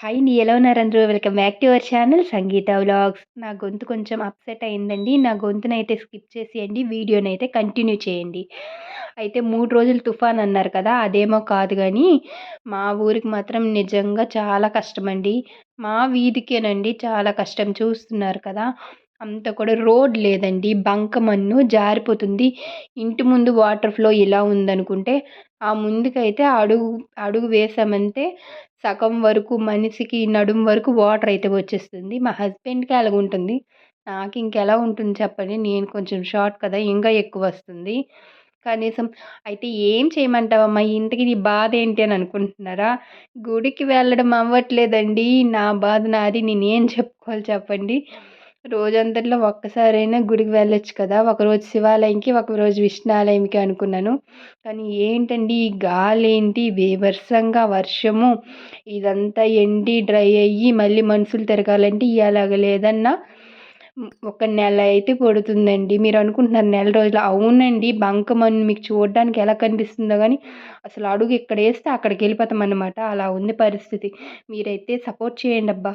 Hi అండి ఎలా ఉన్నారు అందరూ welcome back to our channel Sangeetha vlogs నా గొంతు కొంచెం అప్సెట్ అయిందండి. నా గొంతునైతే స్కిప్ చేసేయండి. వీడియోనైతే కంటిన్యూ చేయండి. అయితే మూడు రోజులు తుఫాన్ అన్నారు కదా అదేమో కాదు కానీ మా ఊరికి మాత్రం నిజంగా చాలా కష్టమండి. మా వీధికేనండి చాలా కష్టం. చూస్తున్నారు కదా అంత కూడా రోడ్ లేదండి. బంకమన్ను జారిపోతుంది. ఇంటి ముందు వాటర్ ఫ్లో ఇలా ఉందనుకుంటే ఆ ముందుకైతే అడుగు అడుగు వేసామంటే సగం వరకు మనిషికి నడుం వరకు వాటర్ అయితే వచ్చేస్తుంది. మా హస్బెండ్కి అలాగ ఉంటుంది? నాకు ఇంకెలా ఉంటుంది చెప్పండి. నేను కొంచెం షార్ట్ కదా ఇంకా ఎక్కువ వస్తుంది. కనీసం అయితే ఏం చేయమంటావమ్మా? ఇంతకి నీ బాధ ఏంటి అని అనుకుంటున్నారా? గుడికి వెళ్ళడం అవ్వట్లేదండి. నా బాధ నాది. నేనేం చెప్పుకోవాలి చెప్పండి? రోజంతట్లో ఒక్కసారైనా గుడికి వెళ్ళొచ్చు కదా. ఒకరోజు శివాలయంకి ఒకరోజు విష్ణాలయంకి అనుకున్నాను. కానీ ఏంటండి ఈ గాలి ఏంటి బీభత్సంగా వర్షము. ఇదంతా ఎండి డ్రై అయ్యి మళ్ళీ మనుషులు తిరగాలంటే ఇలాగ లేదన్నా ఒక నెల అయితే పడుతుందండి. మీరు అనుకుంటున్నారు నెల రోజులు. అవునండి బంకమన్ను మీకు చూడడానికి ఎలా కనిపిస్తుందో కానీ అసలు అడుగు ఇక్కడ వేస్తే అక్కడికి వెళ్ళిపోతాం అన్నమాట అలా ఉంది పరిస్థితి. మీరైతే సపోర్ట్ చేయండి అబ్బా